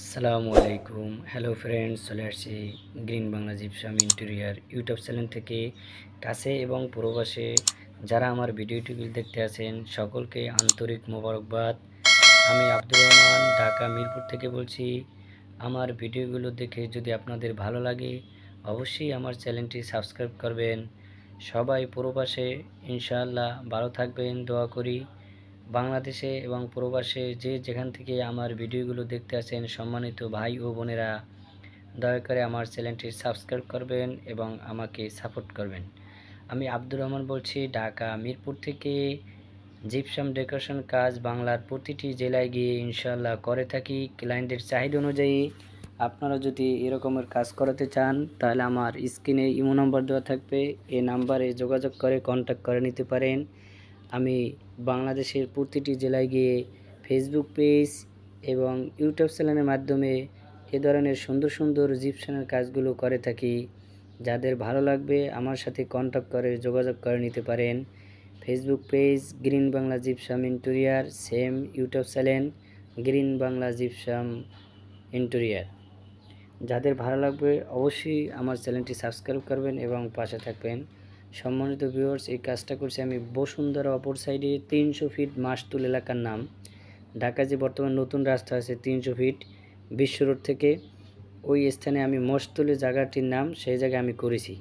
আসসালামু আলাইকুম। Hello friends চলে আসছি Green Bangla Gypsum Interior YouTube channel থেকে। কাছে এবং প্রবাসে যারা আমার ভিডিওটিগুলি দেখতে আছেন, সকলকে আন্তরিক মোবারকবাদ। আমি আব্দুর রহমান, ঢাকা মিরপুর থেকে বলছি, আমার ভিডিওগুলো দেখে যদি আপনাদের ভালো লাগে, অবশ্যই আমার চ্যানেলটি সাবস্ক্রাইব করবেন। সবাই প্রবাসে ইনশাআল্লাহ ভালো থাকবেন, দোয়া করি। বাংলাদেশে এবং প্রবাসে যে যেখান থেকে আমার ভিডিওগুলো দেখতে আসেন সম্মানিত ভাই ও বোনেরা, দয়া করে আমার চ্যানেলটি সাবস্ক্রাইব করবেন এবং আমাকে সাপোর্ট করবেন। আমি আব্দুর রহমান বলছি, ঢাকা মিরপুর থেকে জিপসাম ডেকোরেশন কাজ বাংলার প্রতিটি জেলায় গিয়ে ইনশাল্লাহ করে থাকি। ক্লায়েন্টের চাহিদা অনুযায়ী আপনারা যদি এরকমের কাজ করাতে চান, তাহলে আমার স্ক্রিনে ইমো নাম্বার দেওয়া থাকবে। এই নাম্বারে যোগাযোগ করে কন্ট্যাক্ট করে নিতে পারেন। আমি বাংলাদেশের প্রতিটি জেলায় গিয়ে ফেসবুক পেজ এবং ইউটিউব চ্যানেলের মাধ্যমে এ ধরনের সুন্দর সুন্দর জিপশনের কাজগুলো করে থাকি। যাদের ভালো লাগবে আমার সাথে কন্ট্যাক্ট করে, যোগাযোগ করে নিতে পারেন। Facebook page Green Bangla Gypsum Interior same YouTube channel Green Bangla Gypsum Interior যাদের ভালো লাগবে অবশ্যই আমার চ্যানেলটি সাবস্ক্রাইব করবেন এবং পাশে থাকবেন। সম্মানিত ভিউয়ার্স এই কাজটা করছি আমি বসুন্ধরা অপর সাইডে তিনশো ফিট মাসতুল এলাকার নাম। ঢাকা যে বর্তমান নতুন রাস্তা আছে তিনশো ফিট বিশ্ব রোড থেকে ওই স্থানে আমি মস্তুলি জায়গাটির নাম, সেই জায়গায় আমি করেছি।